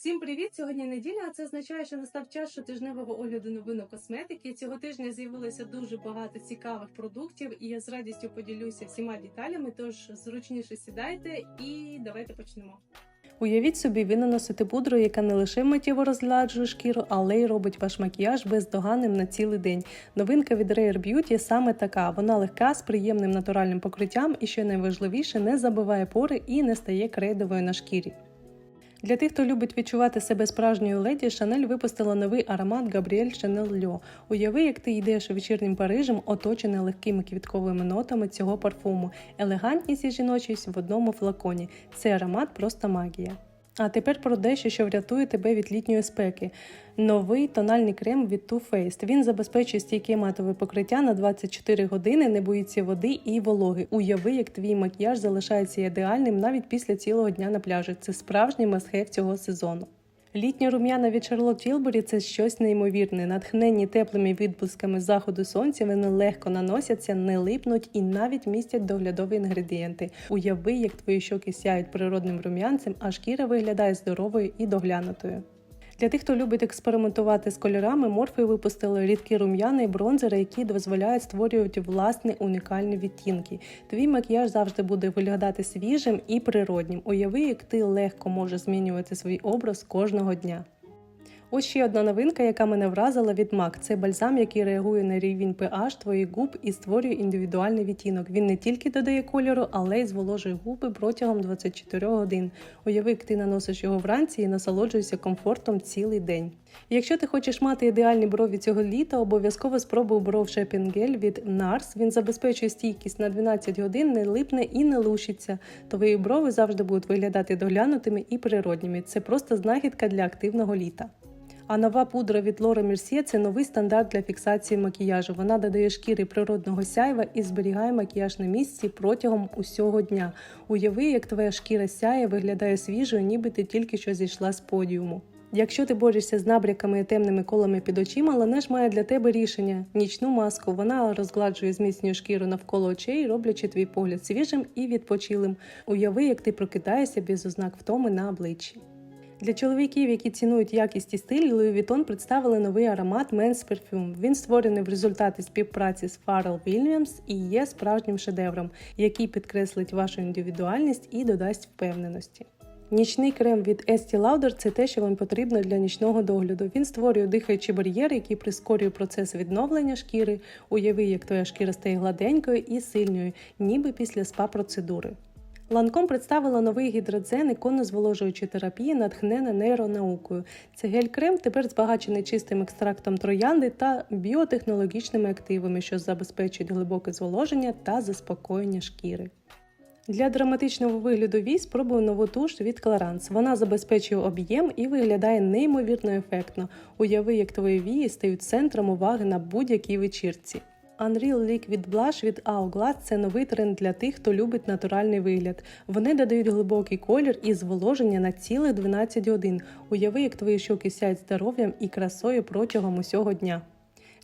Всім привіт! Сьогодні неділя, а це означає, що настав час щотижневого огляду новинок косметики. Цього тижня з'явилося дуже багато цікавих продуктів, і я з радістю поділюся всіма деталями. Тож зручніше сідайте і давайте почнемо. Уявіть собі, ви наносите пудру, яка не лише миттєво розгладжує шкіру, але й робить ваш макіяж бездоганним на цілий день. Новинка від Rare Beauty саме така. Вона легка з приємним натуральним покриттям і, що найважливіше, не забиває пори і не стає крейдовою на шкірі. Для тих, хто любить відчувати себе справжньою леді, Шанель випустила новий аромат Габріель Шанель Льо. Уяви, як ти йдеш вечірнім Парижем, оточений легкими квітковими нотами цього парфуму, елегантність і жіночість в одному флаконі. Цей аромат просто магія. А тепер про дещо, що врятує тебе від літньої спеки. Новий тональний крем від Too Faced. Він забезпечує стійке матове покриття на 24 години, не боїться води і вологи. Уяви, як твій макіяж залишається ідеальним навіть після цілого дня на пляжі. Це справжній масхев цього сезону. Літня рум'яна від Шарлот Tilbury – це щось неймовірне. Натхненні теплими відблисками заходу сонця вони легко наносяться, не липнуть і навіть містять доглядові інгредієнти. Уяви, як твої щоки сяють природним рум'янцем, а шкіра виглядає здоровою і доглянутою. Для тих, хто любить експериментувати з кольорами, морфи випустили рідкі рум'яни і бронзери, які дозволяють створювати власні унікальні відтінки. Твій макіяж завжди буде виглядати свіжим і природнім. Уяви, як ти легко можеш змінювати свій образ кожного дня. Ось ще одна новинка, яка мене вразила від MAC. Це бальзам, який реагує на рівень pH твоїх губ і створює індивідуальний відтінок. Він не тільки додає кольору, але й зволожує губи протягом 24 годин. Уяви, як ти наносиш його вранці і насолоджуєшся комфортом цілий день. Якщо ти хочеш мати ідеальні брові цього літа, обов'язково спробуй бров Gel від NARS. Він забезпечує стійкість на 12 годин, не липне і не лущиться. Твої брови завжди будуть виглядати доглянутими і природніми. Це просто знахідка для активного літа. А нова пудра від Laura Mercier – це новий стандарт для фіксації макіяжу. Вона додає шкірі природного сяйва і зберігає макіяж на місці протягом усього дня. Уяви, як твоя шкіра сяє, виглядає свіжою, ніби ти тільки що зійшла з подіуму. Якщо ти борешся з набряками і темними колами під очима, Ланеш має для тебе рішення нічну маску. Вона розгладжує зміцнює шкіру навколо очей, роблячи твій погляд свіжим і відпочилим. Уяви, як ти прокидаєшся без ознак втоми на обличчі. Для чоловіків, які цінують якість і стиль, Louis Vuitton представили новий аромат Men's Perfume. Він створений в результаті співпраці з Pharrell Williams і є справжнім шедевром, який підкреслить вашу індивідуальність і додасть впевненості. Нічний крем від Estee Lauder – це те, що вам потрібно для нічного догляду. Він створює дихаючий бар'єр, який прискорює процес відновлення шкіри. Уяви, як твоя шкіра стає гладенькою і сильною, ніби після спа-процедури. Ланком представила новий гідродзен ікону зволожуючої терапії, натхнена нейронаукою. Це гель-крем тепер збагачений чистим екстрактом троянди та біотехнологічними активами, що забезпечують глибоке зволоження та заспокоєння шкіри. Для драматичного вигляду вій спробую нову туш від Clarins. Вона забезпечує об'єм і виглядає неймовірно ефектно. Уяви, як твої вії стають центром уваги на будь-якій вечірці. Unreal Liquid Blush від Hourglass – це новий тренд для тих, хто любить натуральний вигляд. Вони додають глибокий колір і зволоження на цілих 12 годин. Уяви, як твої щоки сяють здоров'ям і красою протягом усього дня.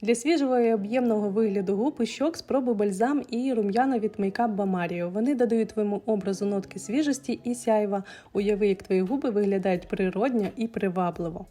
Для свіжого і об'ємного вигляду губ і щок спробуй бальзам і рум'яна від Makeup Bamario. Вони додають твоєму образу нотки свіжості і сяйва. Уяви, як твої губи виглядають природньо і привабливо.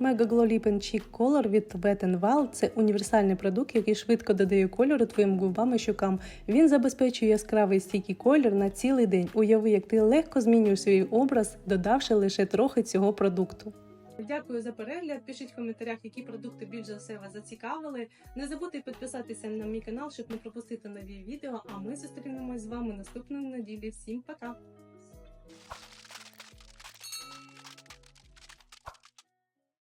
Mega Glow Lip and Cheek Color від Wet n Wild – це універсальний продукт, який швидко додає кольору твоїм губам і щокам. Він забезпечує яскравий стійкий колір на цілий день. Уяви, як ти легко змінюєш свій образ, додавши лише трохи цього продукту. Дякую за перегляд. Пишіть в коментарях, які продукти більш за все вас зацікавили. Не забудьте підписатися на мій канал, щоб не пропустити нові відео. А ми зустрінемось з вами наступної неділі. Всім пока!